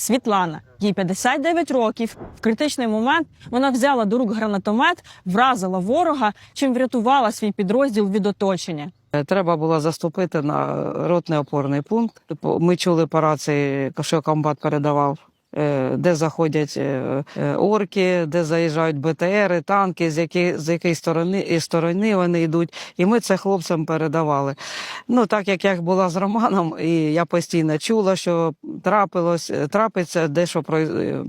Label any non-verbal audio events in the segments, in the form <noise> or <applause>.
Світлана. Їй 59 років. В критичний момент вона взяла до рук гранатомет, вразила ворога, чим врятувала свій підрозділ від оточення. Треба було заступити на ротний опорний пункт. Ми чули по рації, що комбат передавав. Е, Де заходять е, е, орки, де заїжджають БТРи, танки, з які з якої сторони і сторони вони йдуть. І ми це хлопцям передавали. Ну так як я була з Романом, і я постійно чула, що трапилось, трапиться, дещо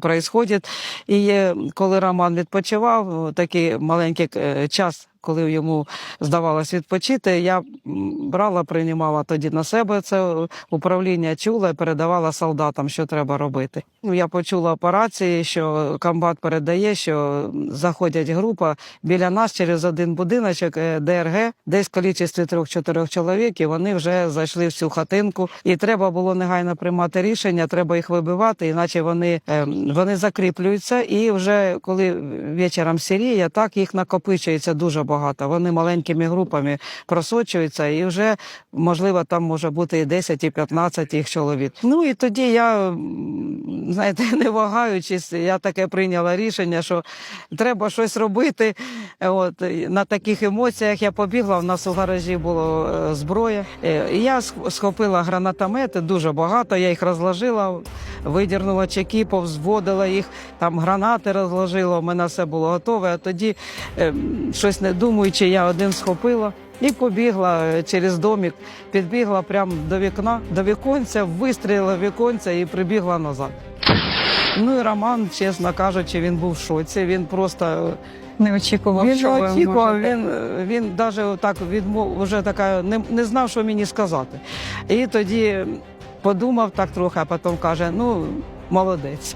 проїсходить. І коли Роман відпочивав, такий маленький час. Коли йому здавалось відпочити, я брала, приймала тоді на себе це управління, чула і передавала солдатам, що треба робити. Ну, Я почула операції, що комбат передає, що заходять група біля нас через один будиночок е, ДРГ, десь в кількості трьох-чотирьох чоловік, і вони вже зайшли в цю хатинку. І треба було негайно приймати рішення, треба їх вибивати, іначе вони, е, вони закріплюються. І вже коли вечором сіріє, так їх накопичується дуже багато. Вони маленькими групами просочуються, і вже можливо там може бути і 10, і 15 їх чоловік. Ну і тоді я, знаєте, <laughs> не вагаючись, я таке прийняла рішення, що треба щось робити. От на таких емоціях я побігла. У нас у гаражі було е, зброя. Е, я сх- схопила гранатомети, дуже багато. Я їх розложила, видірнула чеки, повзводила їх, там гранати розложила. У мене все було готове. А тоді, е, щось не думаючи, я один схопила. І побігла е, через домик, підбігла прямо до вікна, до віконця, вистрілила в віконця і прибігла назад. Ну і Роман, чесно кажучи, він був в шоці. Він просто е, Не очікував, він що не очікував, можете. він, він навіть так відмов, вже така не, не знав, що мені сказати. І тоді подумав так трохи, а потім каже: ну, молодець.